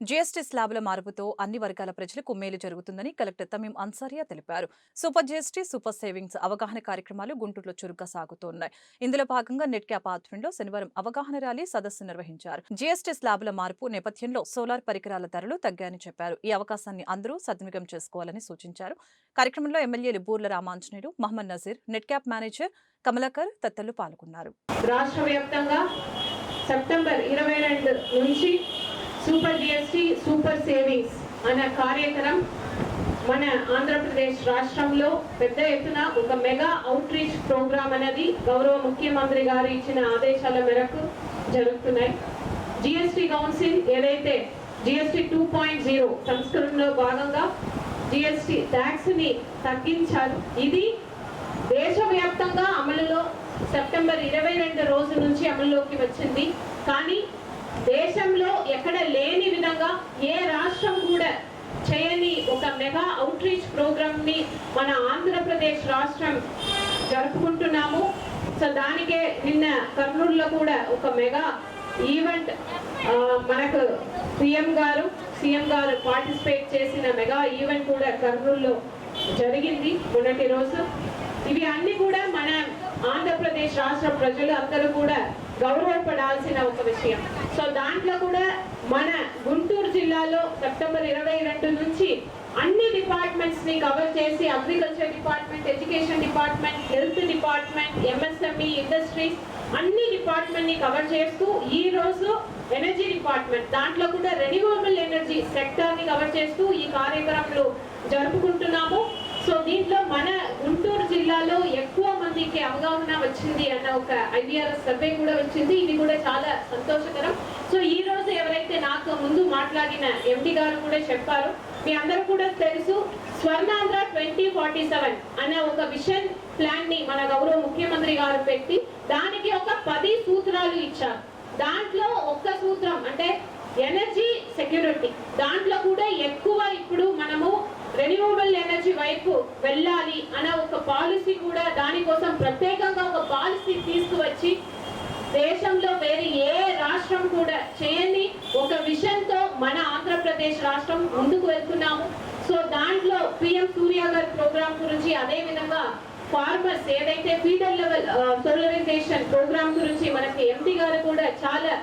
GST స్లాబుల మార్పుతో అన్ని వర్గాల ప్రజలకు మేలు జరుగుతుందని కలెక్టర్ తమీం అన్సారియా తెలిపారు. సూపర్ జీఎస్టీ సూపర్ సేవింగ్స్ అవగాహన కార్యక్రమాలు గుంటూరులో చురుగ్గా సాగుతున్నాయి. ఇందులో భాగంగా నెట్ క్యాప్ ఆధ్వర్యంలో శనివారం అవగాహన ర్యాలీ సదస్సు నిర్వహించారు. జీఎస్టీ స్లాబుల మార్పు నేపథ్యంలో సోలార్ పరికరాల ధరలు తగ్గాయని చెప్పారు. ఈ అవకాశాన్ని అందరూ సద్వినియోగం చేసుకోవాలని సూచించారు. కార్యక్రమంలో ఎమ్మెల్యేలు Boorla Ramanjaneyudu Mohammed Nazeer net cap manager Kamalakar తదితరులు పాల్గొన్నారు. రాష్ట్ర వ్యాప్తంగా సెప్టెంబర్ ఇరవై రెండు నుంచి సూపర్ జిఎస్టి సూపర్ సేవింగ్స్ అనే కార్యక్రమం మన ఆంధ్రప్రదేశ్ రాష్ట్రంలో పెద్ద ఎత్తున ఒక మెగా అవుట్ రీచ్ ప్రోగ్రామ్ అనేది గౌరవ ముఖ్యమంత్రి గారు ఇచ్చిన ఆదేశాల మేరకు జరుగుతున్నాయి. జిఎస్టి కౌన్సిల్ ఏదైతే జిఎస్టి టూ పాయింట్ జీరో సంస్కరణలో భాగంగా జిఎస్టి ట్యాక్స్ని తగ్గించారు ఇది దేశవ్యాప్తంగా అమలులో సెప్టెంబర్ ఇరవై రెండు రోజు నుంచి అమలులోకి వచ్చింది. కానీ దేశంలో ఎక్కడ లేని విధంగా ఏ రాష్ట్రం కూడా చేయని ఒక మెగా అవుట్రీచ్ ప్రోగ్రామ్ని ప్రోగ్రామ్ని మన ఆంధ్రప్రదేశ్ రాష్ట్రం జరుపుకుంటున్నాము. సో దానికే నిన్న కర్నూలులో కూడా ఒక మెగా ఈవెంట్ మనకు సీఎం గారు సీఎం గారు పార్టిసిపేట్ చేసిన మెగా ఈవెంట్ కూడా కర్నూలులో జరిగింది మొన్నటి రోజు. ఇవి అన్ని కూడా మన ఆంధ్రప్రదేశ్ రాష్ట్ర ప్రజలు అందరూ కూడా గౌరవపడాల్సిన ఒక విషయం. సో దాంట్లో కూడా మన గుంటూరు జిల్లాలో సెప్టెంబర్ ఇరవై రెండు నుంచి అన్ని డిపార్ట్మెంట్స్ని కవర్ చేసి agriculture department education department health department MSME industries అన్ని డిపార్ట్మెంట్ని కవర్ చేస్తూ ఈ రోజు ఎనర్జీ డిపార్ట్మెంట్ దాంట్లో కూడా రెన్యూవబుల్ ఎనర్జీ సెక్టర్ని కవర్ చేస్తూ ఈ కార్యక్రమంలో జరుపుకుంటున్నాము. సో దీంట్లో మన గుంటూరు జిల్లాలో ఎక్కువ మందికి అవగాహన వచ్చింది అన్న ఒక ఐబీఆర్ఎస్ సర్వే కూడా వచ్చింది. ఇది కూడా చాలా సంతోషకరం. సో ఈ రోజు ఎవరైతే నాకు ముందు మాట్లాడిన ఎండి గారు కూడా చెప్పారు. మీ అందరూ కూడా తెలుసు స్వర్ణాంధ్ర ట్వంటీ ఫార్టీ సెవెన్ అనే ఒక విషన్ ప్లాన్ని మన గౌరవ ముఖ్యమంత్రి గారు పెట్టి దానికి ఒక పది సూత్రాలు ఇచ్చారు. దాంట్లో ఒక్క సూత్రం అంటే ఎనర్జీ సెక్యూరిటీ దాంట్లో కూడా ఎక్కువ ఇప్పుడు మనము రెన్యూవబుల్ ఎనర్జీ వైపు వెళ్ళాలి అనే ఒక పాలసీ కూడా దానికోసం ప్రత్యేకంగా ఒక పాలసీ తీసుకువచ్చి దేశంలో వేరే ఏ రాష్ట్రం కూడా చేయని ఒక విషయంతో మన ఆంధ్రప్రదేశ్ రాష్ట్రం ముందుకు వెళ్తున్నాము. సో దాంట్లో పిఎం సూర్య గారి ప్రోగ్రామ్ గురించి అదే విధంగా ఫార్మర్స్ ఏదైతే ఫీడర్ లెవెల్ సోలరైజేషన్ ప్రోగ్రామ్ గురించి మనకి ఎంపీ గారు కూడా చాలా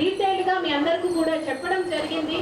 డీటెయిల్గా మీ అందరికీ కూడా చెప్పడం జరిగింది.